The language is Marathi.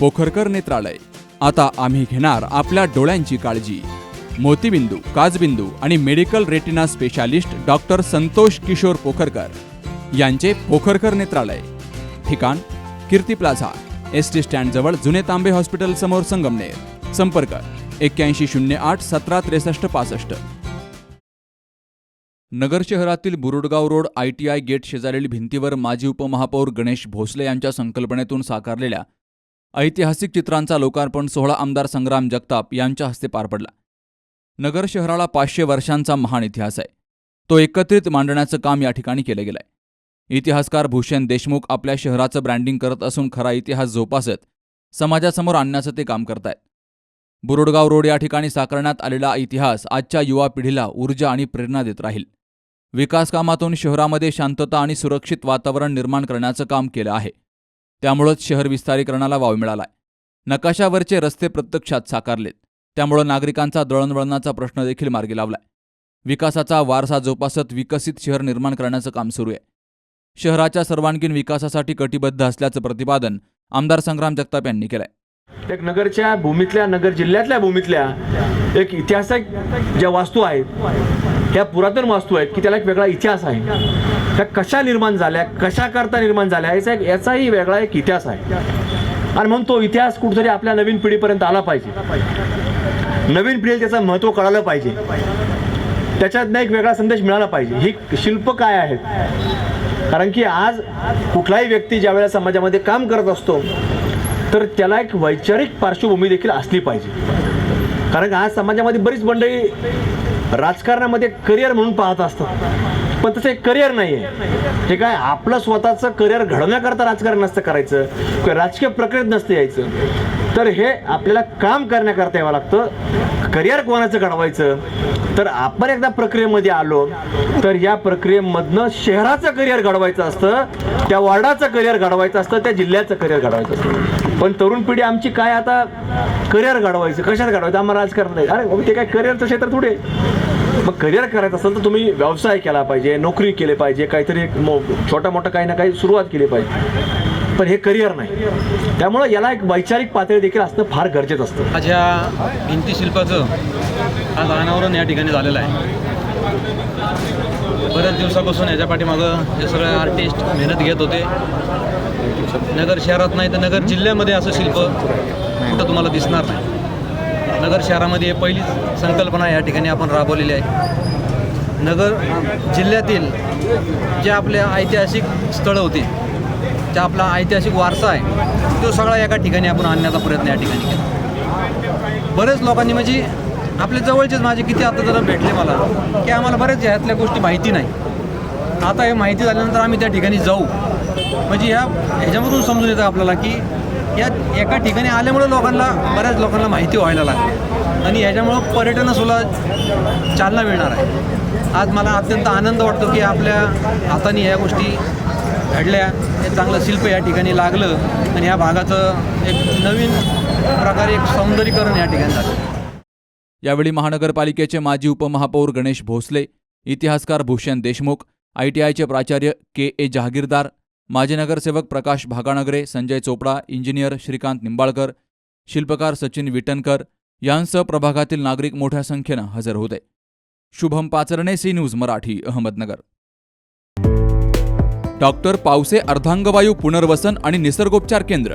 पोखरकर नेत्रालय. आता आम्ही घेणार आपल्या डोळ्यांची काळजी. मोतीबिंदू काजबिंदू आणि medical retina specialist doctor Santosh Kishor Pokharkar यांचे पोखरकर नेत्रालय. ठिकाण कीर्ती प्लाझा एस टी स्टँडजवळ जुने तांबे हॉस्पिटल समोर संगमनेर. संपर्क एक्क्याऐंशी शून्य आठ सतरा त्रेसष्ट पासष्ट. नगर शहरातील Burudgaon road I T I gate शेजारील भिंतीवर माजी उपमहापौर गणेश भोसले यांच्या संकल्पनेतून साकारलेल्या ऐतिहासिक चित्रांचा लोकार्पण सोहळा आमदार संग्राम जगताप यांच्या हस्ते पार पडला. नगर शहराला पाचशे वर्षांचा महान इतिहास आहे. तो एकत्रित मांडण्याचं काम या ठिकाणी केलं गेलंय. इतिहासकार भूषण देशमुख आपल्या शहराचं ब्रँडिंग करत असून खरा इतिहास जोपासत समाजासमोर आणण्याचं ते काम करतायत. बुरुडगाव रोड या ठिकाणी साकारण्यात आलेला इतिहास आजच्या युवा पिढीला ऊर्जा आणि प्रेरणा देत राहील. विकासकामातून शहरामध्ये शांतता आणि सुरक्षित वातावरण निर्माण करण्याचं काम केलं आहे. त्यामुळंच शहर विस्तारीकरणाला वाव मिळालाय. नकाशावरचे रस्ते प्रत्यक्षात साकारलेत. त्यामुळं नागरिकांचा दळणवळणाचा प्रश्न देखील मार्गी लावलाय. विकासाचा वारसा जोपासत विकसित शहर निर्माण करण्याचं काम सुरू आहे. शहराच्या सर्वांगीण विकासासाठी कटिबद्ध असल्याचं प्रतिपादन आमदार संग्राम जगताप यांनी केलंय. एक नगरच्या भूमीतल्या नगर जिल्ह्यातल्या भूमीतल्या एक ऐतिहासिक ज्या वास्तू आहेत ह्या पुरातन वास्तू आहेत की त्याला एक वेगळा इतिहास आहे. त्या कशा निर्माण झाल्या कशा करता निर्माण झाल्या याचा एक याचाही वेगळा एक इतिहास आहे. आणि म्हणून तो इतिहास कुठेतरी आपल्या नवीन पिढीपर्यंत आला पाहिजे. नवीन पिढीला त्याचं महत्त्व कळालं पाहिजे. त्याच्यातनं एक वेगळा संदेश मिळाला पाहिजे. ही शिल्प काय आहेत? कारण की आज कुठलाही व्यक्ती ज्या वेळेला समाजामध्ये काम करत असतो तर त्याला एक वैचारिक पार्श्वभूमी देखील असली पाहिजे. कारण आज समाजामध्ये बरीच मंडळी राजकारणामध्ये करिअर म्हणून पाहत असतात. पण तसं एक करिअर नाही आहे हे काय आपलं स्वतःचं करिअर घडवण्याकरता राजकारण नसतं करायचं किंवा राजकीय प्रक्रियेत नसतं यायचं. तर हे आपल्याला काम करण्याकरता यावं लागतं. करिअर कोणाचं घडवायचं? तर आपण एकदा प्रक्रियेमध्ये आलो तर या प्रक्रियेमधनं शहराचं करिअर घडवायचं असतं त्या वॉर्डाचं करिअर घडवायचं असतं त्या जिल्ह्याचं करिअर घडवायचं असतं. पण तरुण पिढी आमची काय आता करिअर घडवायचं कशात घडवायचं आम्हाला राजकारण नाही. अरे ते काय करिअरचं क्षेत्र थोडे मग करिअर करायचं असेल तर तुम्ही व्यवसाय केला पाहिजे नोकरी केली पाहिजे काहीतरी मो छोटा मोठा काही ना काही सुरुवात केली पाहिजे. पण हे करिअर नाही. त्यामुळं याला एक वैचारिक पातळी देखील असणं फार गरजेचं असतं. माझ्या भिंतीशिल्पाचं आज अनावरण या ठिकाणी झालेलं आहे. बऱ्याच दिवसापासून याच्या पाठीमागं हे सगळे आर्टिस्ट मेहनत घेत होते. नगर शहरात नाही तर नगर जिल्ह्यामध्ये असं शिल्प कुठं तुम्हाला दिसणार नाही. नगर शहरामध्ये पहिली संकल्पना या ठिकाणी आपण राबवलेली आहे. नगर जिल्ह्यातील जे आपल्या ऐतिहासिक स्थळं होती ज्या आपला ऐतिहासिक वारसा आहे तो सगळा एका ठिकाणी आपण आणण्याचा प्रयत्न या ठिकाणी केला. बरेच लोकांनी म्हणजे आपले जवळचेच माझे किती आता जरा भेटले मला की आम्हाला बऱ्याच ह्यातल्या गोष्टी माहिती नाही. आता हे माहिती झाल्यानंतर आम्ही त्या ठिकाणी जाऊ. म्हणजे ह्या ह्याच्यामधून समजून येतं आपल्याला की या एका ठिकाणी आल्यामुळे लोकांना बऱ्याच लोकांना माहिती व्हायला लागते. आणि ह्याच्यामुळं पर्यटनासुद्धा चालना मिळणार आहे. आज मला अत्यंत आनंद वाटतो की आपल्या हाताने ह्या गोष्टी घडल्या. हे चांगलं शिल्प या ठिकाणी लागलं. आणि ह्या भागाचं एक नवीन प्रकारे एक सौंदर्यीकरण या ठिकाणी झालं. यावेळी महानगरपालिकेचे माजी उपमहापौर गणेश भोसले इतिहासकार भूषण देशमुख आयटीआयचे प्राचार्य के ए जहागीरदार माजी नगरसेवक प्रकाश भागानगरे संजय चोपडा इंजिनियर श्रीकांत निंबाळकर शिल्पकार सचिन विटनकर यांसह प्रभागातील नागरिक मोठ्या संख्येनं हजर होते. Shubham Pacharne C news Marathi Ahmednagar. Doctor Pawase अर्धांगवायू पुनर्वसन आणि निसर्गोपचार केंद्र